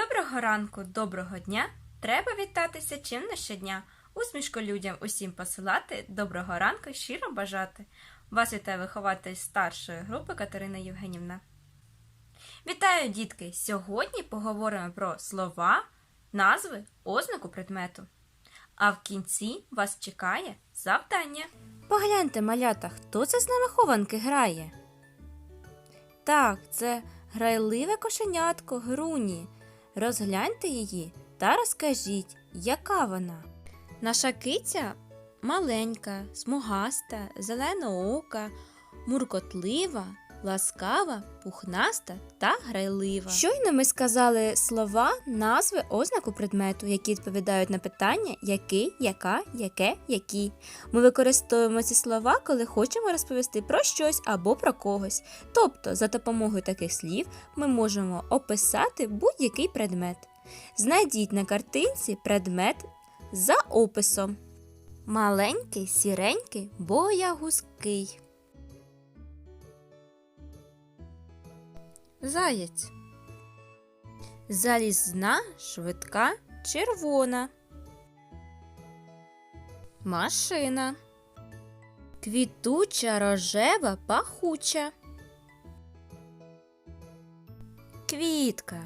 Доброго ранку, доброго дня! Треба вітатися чим не щодня. Усмішку людям усім посилати, доброго ранку щиро бажати. Вас вітає вихователь старшої групи Катерина Євгенівна. Вітаю, дітки! Сьогодні поговоримо про слова, назви, ознаку предмету. А в кінці вас чекає завдання. Погляньте, малята, хто це з нами хованки грає? Так, це грайливе кошенятко Груні. Розгляньте її та розкажіть, яка вона. Наша киця маленька, смугаста, зеленоока, муркотлива, ласкава, пухнаста та грайлива. Щойно ми сказали слова, назви, ознаку предмету, які відповідають на питання який, яка, яке, які. Ми використовуємо ці слова, коли хочемо розповісти про щось або про когось. Тобто, за допомогою таких слів ми можемо описати будь-який предмет. Знайдіть на картинці предмет за описом. Маленький, сіренький, боягузкий. Заєць. Залізна, швидка, червона. Машина. Квітуча, рожева, пахуча. Квітка.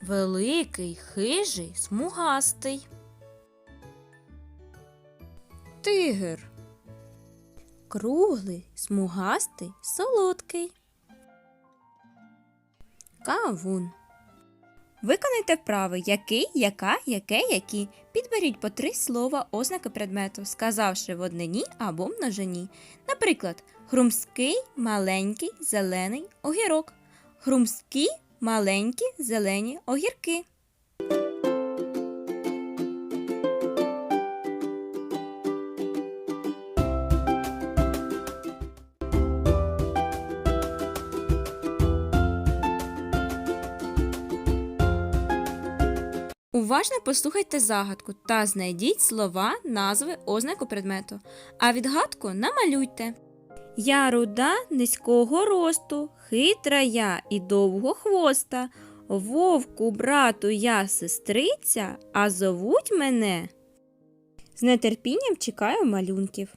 Великий, хижий, смугастий. Тигр. Круглий, смугастий, солодкий. Кавун. Виконайте вправи який, яка, яке, які. Підберіть по три слова ознаки предмету, сказавши в однині або множині. Наприклад, хрумський, маленький, зелений огірок. Хрумські, маленькі, зелені огірки. Уважно послухайте загадку та знайдіть слова, назви, ознаку предмету. А відгадку намалюйте. Я руда низького росту, хитра я і довгохвоста. Вовку, брату, я сестриця, а зовуть мене. З нетерпінням чекаю малюнків.